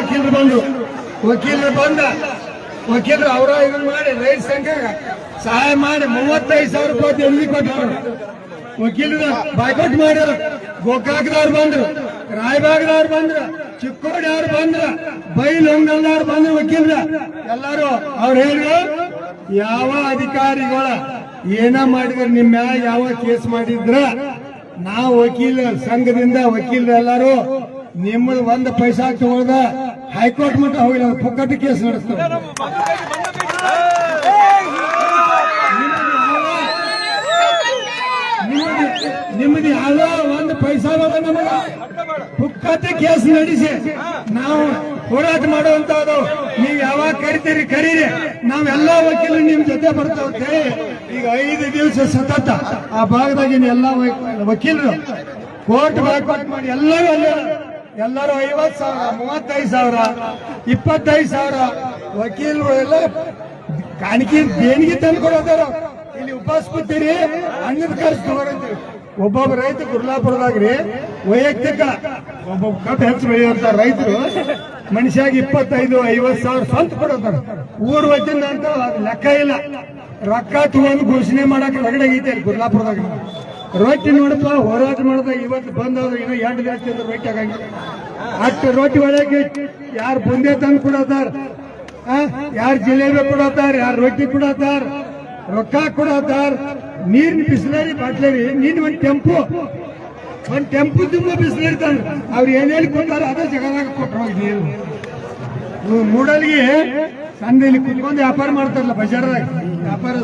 ವಕೀಲರು ಬಂದ್ರು. ವಕೀಲರು ಬಂದ. ವಕೀಲರು ಅವರ ಇದನ್ನ ಮಾಡಿ ರೈತ ಸಂಘ ಸಹಾಯ ಮಾಡಿ ಮೂವತ್ತೈದು ಸಾವಿರ ರೂಪಾಯಿ ಎಲ್ಲಿ ಕೊಟ್ಟರು ವಕೀಲರು ಬಾಯ್ಕೌಟ್ ಮಾಡ್ಯಾರ. ಗೋಕಾಕದವ್ರು ಬಂದ್ರು, ರಾಯಬಾಗದವ್ರು ಬಂದ್ರು ಚಿಕ್ಕೋಡಿಯವ್ರು ಬಂದ್ರ ಬೈಲೊಂಗಲ್ದವ್ರು ಬಂದ್ರು ವಕೀಲರ. ಎಲ್ಲಾರು ಅವ್ರು ಹೇಳಿದ್ರು, ಯಾವ ಅಧಿಕಾರಿಗಳ ಏನ ಮಾಡಿದ್ರ ನಿಮ್ಮ ಯಾವ ಕೇಸ್ ಮಾಡಿದ್ರ, ನಾವು ವಕೀಲ ಸಂಘದಿಂದ ವಕೀಲರು ಎಲ್ಲಾರು ನಿಮ್ಮದು ಒಂದು ಪೈಸಾ ತಗೊಳ್ದ ಹೈಕೋರ್ಟ್ ಮಟ್ಟ ಹೋಗಿಲ್ಲ ಪುಕ್ಕಟ್ಟು ಕೇಸ್ ನಡೆಸ್ತಾರೆ. ನಿಮ್ಮದು- ನಿಮ್ಮದು ಯಾವ್ದೋ ಒಂದು ಪೈಸಾ ಬರ ನಮಗ. ಪುಕ್ಕಟ್ಟು ಕೇಸ್ ನಡೆಸಿ. ನಾವು ಹೋರಾಟ ಮಾಡುವಂತಹದ್ದು ನೀವು ಯಾವಾಗ ಕರಿತೀರಿ ಕರೀರಿ. ನಾವೆಲ್ಲ ವಕೀಲರು ನಿಮ್ ಜೊತೆ ಬರ್ತಾವಂತೆ. ಈಗ ಐದು ದಿವಸ ಸತತ ಆ ಭಾಗದಾಗಿನ ಎಲ್ಲ ವಕೀಲರು ಕೋರ್ಟ್ ಬಾಯ್ಕೋಟ್ ಮಾಡಿ ಎಲ್ಲರೂ ಅಲ್ಲೇ ಎಲ್ಲರೂ ಐವತ್ ಸಾವಿರ, ಮೂವತ್ತೈದು ಸಾವಿರ, ಇಪ್ಪತ್ತೈದು ಸಾವಿರ. ವಕೀಲರು ಎಲ್ಲ ಕಾಣಿಕೆ ದೇಣಿಗೆ ತಂದು ಕೊಡೋದಾರ ಇಲ್ಲಿ ಉಪವಾಸ ಕೂತೀರಿ ಹಣ್ಣದ ಖರ್ಚು ಒಬ್ಬೊಬ್ಬ ರೈತ ಗುರ್ಲಾಪುರದಾಗ್ರಿ, ವೈಯಕ್ತಿಕ ಒಬ್ಬೊಬ್ಬ ಕಬ್ಬು ಹೆಚ್ಚು ಬೆಳೆಯುವಂತ ರೈತರು ಮನುಷ್ಯಾಗ ಇಪ್ಪತ್ತೈದು ಐವತ್ ಸಾವಿರ ಸ್ವಂತ ಕೊಡೋದಾರ ಊರ್ ವತಿಯಿಂದ ಅಂತ ಲೆಕ್ಕ ಇಲ್ಲ. ರೊಕ್ಕ ತಗೊಂಡು ಘೋಷಣೆ ಮಾಡಕ್ ಅಲ್ಲಿ ಗುರ್ಲಾಪುರದಾಗ. ರೊಟ್ಟಿ ನೋಡಪ್ಪ ಹೋರಾಟ ಮಾಡಿದ ಇವತ್ತು ಬಂದವ್ರು ಇನ್ನೂ ಎಂಟು ಜಾಸ್ತಿ ತಿಂದ್ರೆ ರೊಟ್ಟಿ ಆಗಂಗಿಲ್ಲ. ಅಷ್ಟು ರೊಟ್ಟಿ ಒಳಗೆ ಯಾರು ಬುಂದೆ ತಂದು ಕೊಡತ್ತಾರ? ಯಾರು ಜಿಲೇಬಿ ಕೊಡತ್ತಾರ? ಯಾರು ರೊಟ್ಟಿ ಕೊಡತ್ತಾರ? ರೊಕ್ಕ ಕೊಡತ್ತಾರ? ನೀರಿನ ಬಿಸಿಲರಿ ಬಾಟ್ಲೇರಿ ನೀನ್ ಒಂದ್ ಟೆಂಪು ಒಂದ್ ಟೆಂಪು ತುಂಬ ಬಿಸಿಲರಿ ತಂದ್ರ ಅವ್ರು ಏನೇಳಿ ಕೊಟ್ಟಾರ ಅದೇ ಜಗದಾಗ ಕೊಟ್ಟರು ನೀರು ಮೂಡಲ್ಗೆ ಸಂದೇಲಿ ಕುತ್ಕೊಂಡು ವ್ಯಾಪಾರ ಮಾಡ್ತಾರಲ್ಲ ಬಜಾರ್ದಾಗ. ವ್ಯಾಪಾರ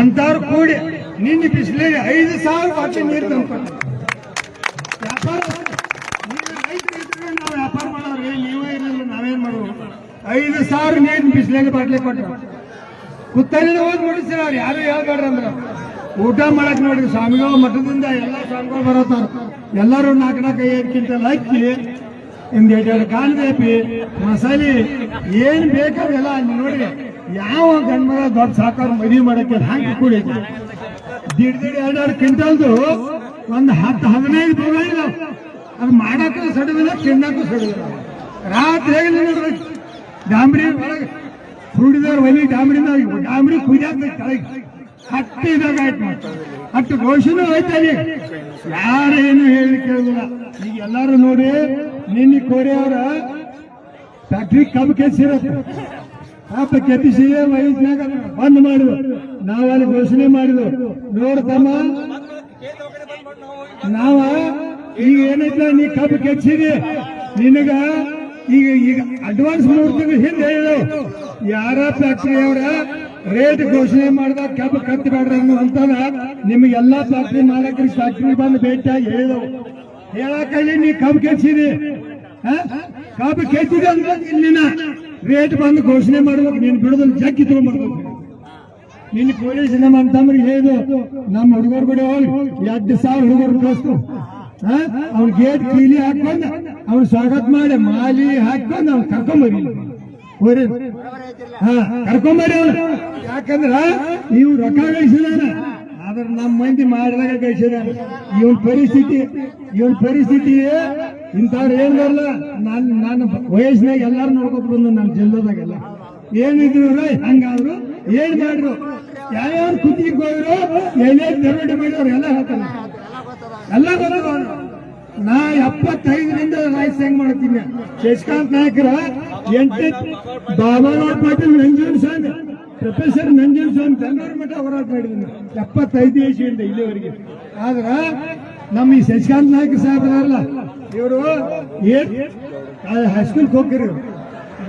ಅಂತಾರು ಕೂಡಿ ನಿನ್ನೆ ಬಿಸಿಲರಿ ಐದು ಸಾವಿರ ಬಾಟ್ಲಿ ನೀರು ತಂದ್ಕೊಂಡು ವ್ಯಾಪಾರ ನೀವು ವ್ಯಾಪಾರ ಮಾಡೋರು ನೀವೇ ಇರಲಿಲ್ಲ ನಾವೇನ್ ಮಾಡೋದು? ಐದು ಸಾವಿರ ನೀರಿನ ಬಿಸಿಲಾಗ ಬಾಟ್ಲಿ ಕೊಟ್ಟು ಕುತ್ತಲ್ಲಿ ಹೋಗಿ ಮುಡಿಸ್ತೀರ ಅವ್ರು, ಯಾರು ಹೇಳ್ಬೇಡ್ರಿ ಅಂದ್ರ. ಊಟ ಮಾಡಕ್ ನೋಡ್ರಿ, ಸ್ವಾಮಿಗಳು ಮಠದಿಂದ ಎಲ್ಲ ಸ್ವಾಮಿಗಳು ಬರತ್ತಾರ ಎಲ್ಲರೂ ನಾಲ್ಕು ನಾಲ್ಕು ಐದು ಕ್ವಿಂಟಲ್ ಅಕ್ಕಿ ಇಂದ ಎರಡು ಕಾಂದೇಪಿ ಮಸಾಲೆ, ಏನ್ ಬೇಕಾದ್ರೆಲ್ಲ ಅಲ್ಲಿ ನೋಡ್ರಿ ಯಾವ ಗಂಡ್ಮಗ ದೊಡ್ಡ ಸಾಕಾರ ಮದುವೆ ಮಾಡಕ್ಕೆ ಹಂಗೆ ಕುಡಿಯಕ್ಕೆ ದಿಡ್ ದಿಡ್ ಎರಡೆರಡು ಕ್ವಿಂಟಲ್ದು ಒಂದು ಹತ್ತು ಹದಿನೈದು ತಗೊಂಡಿಲ್ಲ ಅದು ಮಾಡಕ್ಕೂ ಸಡವಿಲ್ಲ ತಿನ್ನಕ್ಕೂ ಸಡಿಲ್ಲ ರಾತ್ರಿ ಹೇಗಿಲ್ಲ ನೋಡ್ರಿ. ಡಾಂಬ್ರಿ ಒಳಗೆ ಸುಡಿದವ್ರು ಒಲಿ ಡಾಂಬ್ರಿಂದ ಡಾಂಬ್ರಿ ಕುದಿಯಾಕ ಕೆಳಗೆ. ಹತ್ತು ಇದಾಗ ಆಯ್ತು ಮತ್ತೆ ಹತ್ತು ಘೋಷಣೆ ಹೋಯ್ತಾನೆ ಯಾರೇನು ಹೇಳಿ ಕೇಳಿಲ್ಲ ಈಗ ಎಲ್ಲಾರು ನೋಡಿ, ನಿನ್ನೆ ಕೋರಿಯವರ ಫ್ಯಾಕ್ಟ್ರಿ ಕಬ್ಬು ಕೆಸಿರತ್ತೆ ಪಾಪ ಕೆತ್ತಿಸಿ ವಯಸ್ಸಿನಾಗ ಬಂದ್ ಮಾಡುವ ನಾವು ಅಲ್ಲಿ ಘೋಷಣೆ ಮಾಡಿದ್ವು. ನೋಡ್ತಮ್ಮ ನಾವ ಈಗ ಏನೈತ? ನೀ ಕಬ್ಬು ಕೆಚ್ಚಿದಿ. ನಿನಗ ಈಗ ಈಗ ಅಡ್ವಾನ್ಸ್ ಮೂರು ಹಿಂದೆ ಹೇಳು. ಯಾರ ಫ್ಯಾಕ್ಟ್ರಿ ಅವರ? ರೇಟ್ ಘೋಷಣೆ ಮಾಡಿದ ಕಬ್ಬು ಕತ್ತಬೇಡ್ರಿ ಅಂತಾನ ನಿಮ್ಗೆ ಎಲ್ಲಾ ಫ್ಯಾಕ್ಟ್ರಿ ಮಾಲಕರಿಗೆ ಫ್ಯಾಕ್ಟರಿ ಬಂದು ಭೇಟಿಯಾಗಿ ಹೇಳಿದವು. ಹೇಳಕಲ್ಲಿ ನೀ ಕಬ್ಬು ಕೆಚ್ಚಿದಿ? ಕಬ್ಬು ಕೆಚ್ಚಿದೆ ಅಂದ್ರೆ ಇಲ್ಲಿನ ರೇಟ್ ಬಂದು ಘೋಷಣೆ ಮಾಡ್ಬೇಕು. ನೀನು ಬಿಡೋದನ್ನ ಜಗ್ಗಿ ತಗೊಂಡ್ಬರ್ಬೇಕು. ನಿನ್ನ ಪೊಲೀಸ್ ನಮ್ಮ ಅಂತಂದ್ರೆ ಹೇಳಿದ್ರು ನಮ್ಮ ಹುಡುಗರು ಕೂಡ ಹೋಗಿ ಎರಡು ಸಾವಿರ ಹುಡುಗರು ಕಳಿಸ್ತು ಅವ್ನ ಗೇಟ್ ಕೀಲಿ ಹಾಕೊಂಡ್ ಅವ್ನ ಸ್ವಾಗತ ಮಾಡಿ. ಮಾಲಿ ಹಾಕೊಂಡ್ ಅವ್ನ ಕರ್ಕೊಂಬರಿ. ಕರ್ಕೊಂಬರಿ ಅವ್ನು. ಯಾಕಂದ್ರ ಇವ್ ರೊಕ್ಕ ಗಳಿಸಿದಾನ ಆದ್ರೆ ನಮ್ಮ ಮಂದಿ ಮಾಡಿದಾಗ ಗಳಿಸಿದಾನ ಇವನ್ ಪರಿಸ್ಥಿತಿ ಇವನ್ ಪರಿಸ್ಥಿತಿ ಇಂಥವ್ರು ಏನ್ ಬರಲ್ಲ ನಾನು ನಾನು ವಯಸ್ಸಿನಾಗ ಎಲ್ಲಾರು ನೋಡ್ಕೊತ ಬಂದು ನನ್ನ ಜಿಲ್ಲೆದಾಗೆಲ್ಲ. ಏನಿದ್ರು ಹಂಗಾದ್ರು ಏನ್ ಮಾಡ್ರು? ಯಾರ್ಯಾರು ಕುತ್ತಿಗೆ ಹೋಗಿರೋ ಏನೇ ದರೋಡೆ ಮಾಡಿದವ್ರು ಎಲ್ಲ ಹೇಳ್ತಾರೆ ಎಲ್ಲ ಬರೋದು ನಾ ಎಪ್ಪತ್ತೈದರಿಂದ ರಾಜ್ಯ ಹೆಂಗ್ ಮಾಡ್ತೀನಿ? ಶಶಿಕಾಂತ್ ನಾಯಕರ ಎಂಟನೇ Babarao Patil Nanjanswamy, professor Nanjanswamy Bengaluru ಮಠ ಹೋರಾಟ ಮಾಡಿದ್ದೀನಿ. ಎಪ್ಪತ್ತೈದು ಏಷಿಯಿಂದ ಇಲ್ಲಿವರೆಗೆ. ಆದ್ರ ನಮ್ಮ ಈ ಶಶಿಕಾಂತ್ ನಾಯಕ ಸಾಹೇಬ್ರಲ್ಲ, ಇವರು ಏನ್ ಹೈಸ್ಕೂಲ್ ಹೋಗಿರಿ.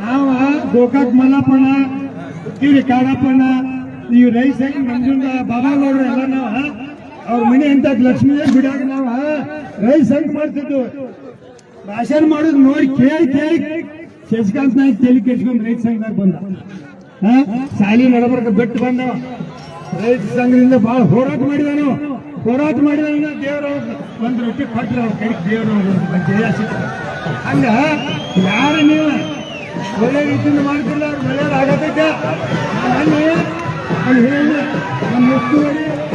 ನಾವ ಗೋಕಾಕ್ ಮಲ್ಲಪ್ಪಣ್ಣ ಕಾಡಪ್ಪಣ್ಣ ಈ ರೈಸ್ ಬಾಬಾ ನೋಡ್ರೆ ಎಲ್ಲ ನಾವ ಅವ್ರ ಮನೆ ಅಂತ ಲಕ್ಷ್ಮೀ ಬಿಡಾಗ ನಾವ ರೈಸ್ ಹೆಂಗ್ ಮಾಡ್ತಿದ್ವು. ಭಾಷಣ ಮಾಡೋದು ನೋಡಿ ಕೇಳಿ ಕೇಳಿ. ಶಶಿಕಾಂತ್ ನಾಯ್ಕ ತಲೆ ಕೆಡ್ಸ್ಕೊಂಡ್ ರೈತ ಸಂಘದಾಗ ಬಂದ? ಶಾಲಿ ನಡಬರ್ಕ ಬಿಟ್ಟು ಬಂದ. ರೈತ ಸಂಘದಿಂದ ಬಹಳ ಹೋರಾಟ ಮಾಡಿದಾನು. ಹೋರಾಟ ಮಾಡಿದ ದೇವ್ರವ್ರು ಒಂದ್ ರೊಟ್ಟಿ ಕೊಟ್ಟರು ಅವ್ರ ಕೈ ದೇವ್ರವ್ರು ಹಂಗ ಯಾರು ನೀವು ಒಳ್ಳೆ ರೀತಿಯಿಂದ ಮಾಡ್ತಿಲ್ಲ ಅವ್ರು ಒಳ್ಳೆಯವ್ರು ಆಗತೈತೆ ಅಲ್ಲಿ ಅಲ್ಲಿ ಹೇಳಿ ನಮ್ಮ ಉಸ್ತುವಾರಿ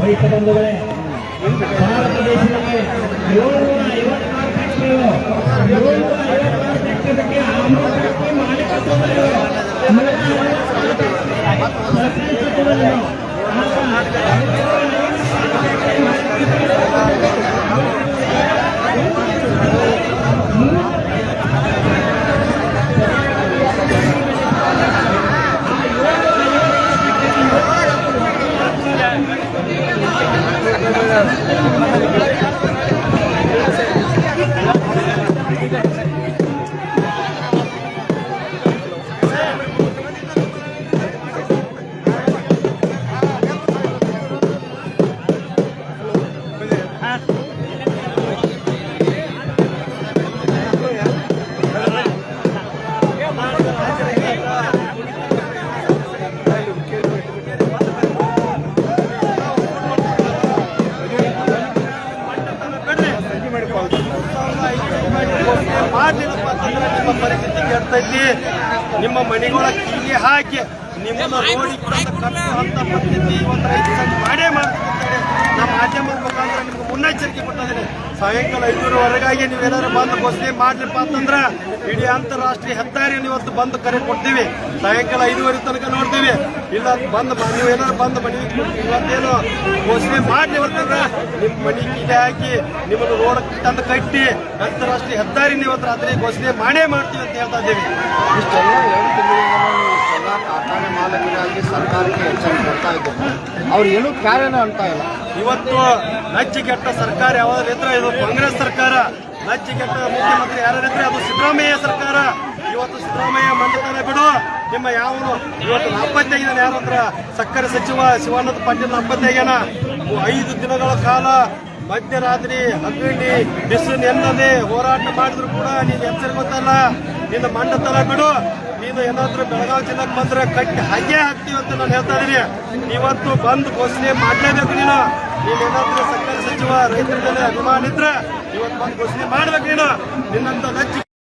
ರೈತ ಬಂಧುಗಳೇ ಭಾರತ ದೇಶದಲ್ಲಿ ಏಳ್ನೂರ ಐವತ್ತಾರು ಫ್ಯಾಕ್ಟರಿಗಳು ಏಳ್ನೂರ ಐವತ್ತಾರು ಫ್ಯಾಕ್ಟರಿ ಬಗ್ಗೆ ಆಮೂರು ಫ್ಯಾಕ್ಟರಿ ಮಾಲೀಕತ್ವದಲ್ಲಿ ಸರ್ಕಾರಿ ಮಾಡ್ಲಿಲ್ಲಪ್ಪ ಅಂತಂದ್ರೆ ನಿಮ್ಮ ಪರಿಸ್ಥಿತಿ ಕೆಡ್ತೈತಿ ನಿಮ್ಮ ಮನೆಗಳ ಕೀಲಿ ಹಾಕಿ ನಿಮ್ಮನ್ನು ರೋಡಿ ಅಂತ ಪರಿಸ್ಥಿತಿ ಇವತ್ತು ರೈತ ಸಂಘ ಮಾಡೇ ಮಾಡ್ತಾರೆ ನಮ್ಮ ಮಾಧ್ಯಮದ ಮುಖಾಂತರ ನಿಮ್ಗೆ ಮುನ್ನೆಚ್ಚರಿಕೆ ಕೊಟ್ಟಿದ್ದೀನಿ ಸಾಯಂಕಾಲ ಐದೂರವರೆಗಾಗಿ ನೀವೇನಾದ್ರು ಬಂದು ಘೋಷಣೆ ಮಾಡ್ಲಿಪ್ಪ ಅಂತಂದ್ರೆ ಇಡೀ ಅಂತಾರಾಷ್ಟ್ರೀಯ ಹೆದ್ದಾರಿಯನ್ನು ಇವತ್ತು ಬಂದು ಕರೆ ಕೊಡ್ತೀವಿ. ಸಾಯಂಕಾಲ ಐದೂವರೆ ತನಕ ನೋಡ್ತೀವಿ. ಇಲ್ಲ ಬಂದು ನೀವು ನೀವೇನಾದ್ರು ಬಂದು ಮನೆ ಇವತ್ತೇನು ಘೋಷಣೆ ಮಾಡಲಿ ಅಂತಂದ್ರೆ ನಿಮ್ಮ ಮನೆ ಕೀಲಿ ಹಾಕಿ ನಿಮ್ಮನ್ನು ರೋಡ್ ತಂದು ಕಟ್ಟಿ ಅಂತಾರಾಷ್ಟ್ರೀಯ ಹೆದ್ದಾರಿ ಇವತ್ತು ರಾತ್ರಿ ಘೋಷಣೆ ಮಾಡೇ ಮಾಡ್ತೀವಿ ಅಂತ ಹೇಳ್ತಾ ಇದ್ದೀವಿ. ಇಷ್ಟೆಲ್ಲ ಎರಡು ತಿಂಗಳಿಂದ ಇಷ್ಟೆಲ್ಲ ಕಾರ್ಖಾನೆ ಮಾಲೀಕರಾಗಿ ಸರ್ಕಾರಕ್ಕೆ ಎಚ್ಚರಿಕೆ ಕೊಡ್ತಾ ಇದ್ದಾರೆ ಅವ್ರು ಏನೂ ಕಾರ್ಯನೇ ಅಂತ ಇಲ್ಲ. ಇವತ್ತು ಕೆಟ್ಟ ಸರ್ಕಾರ ಯಾವ್ದಾದ್ರು ಇದು ಕಾಂಗ್ರೆಸ್ ಸರ್ಕಾರ. ಕೆಟ್ಟ ಮುಖ್ಯಮಂತ್ರಿ ಯಾರಿದ್ರೆ ಅದು ಸಿದ್ದರಾಮಯ್ಯ ಸರ್ಕಾರ. ಇವತ್ತು ಸಿದ್ದರಾಮಯ್ಯ ಮಂಡತನ ಬಿಡು. ನಿಮ್ಮ ಯಾವನು? ಇವತ್ತು ನಾಪತ್ತೆಗಿದ್ದಾನೆ ಯಾರಂದ್ರ ಸಕ್ಕರೆ ಸಚಿವ ಶಿವಾನಂದ ಪಾಟೀಲ್ ನಾಪತ್ತೆಗ್ಯಾನ ಐದು ದಿನಗಳ ಕಾಲ ಮಧ್ಯರಾತ್ರಿ ಹಗ್ಗಿ ಬಿಸಿಲು ಎನ್ನದೆ ಹೋರಾಟ ಮಾಡಿದ್ರು ಕೂಡ ನೀನು ಎಚ್ಚರಿಕೆ ಗೊತ್ತಲ್ಲ. ನಿನ್ನ ಮಂಡತನ ಬಿಡು. ನೀನು ಏನಾದ್ರೂ ಬೆಳಗಾವಿ ಜಿಲ್ಲೆಗೆ ಬಂದ್ರೆ ಕಟ್ಟಿ ಹಾಗೆ ಹಾಕ್ತೀವಿ ಅಂತ ನಾನು ಹೇಳ್ತಾ ಇದೀನಿ ಇವತ್ತು ಬಂದು ಘೋಷಣೆ ಮಾಡಲೇಬೇಕು ನೀನು. ನೀನೇನಾದ್ರೂ ಸಚಿವ ರೈತರ ಮೇಲೆ ಅಭಿಮಾನ ಇವತ್ತು ಬಂದು ಘೋಷಣೆ ಮಾಡ್ಬೇಕು ನೀನು. ನಿನ್ನಂತ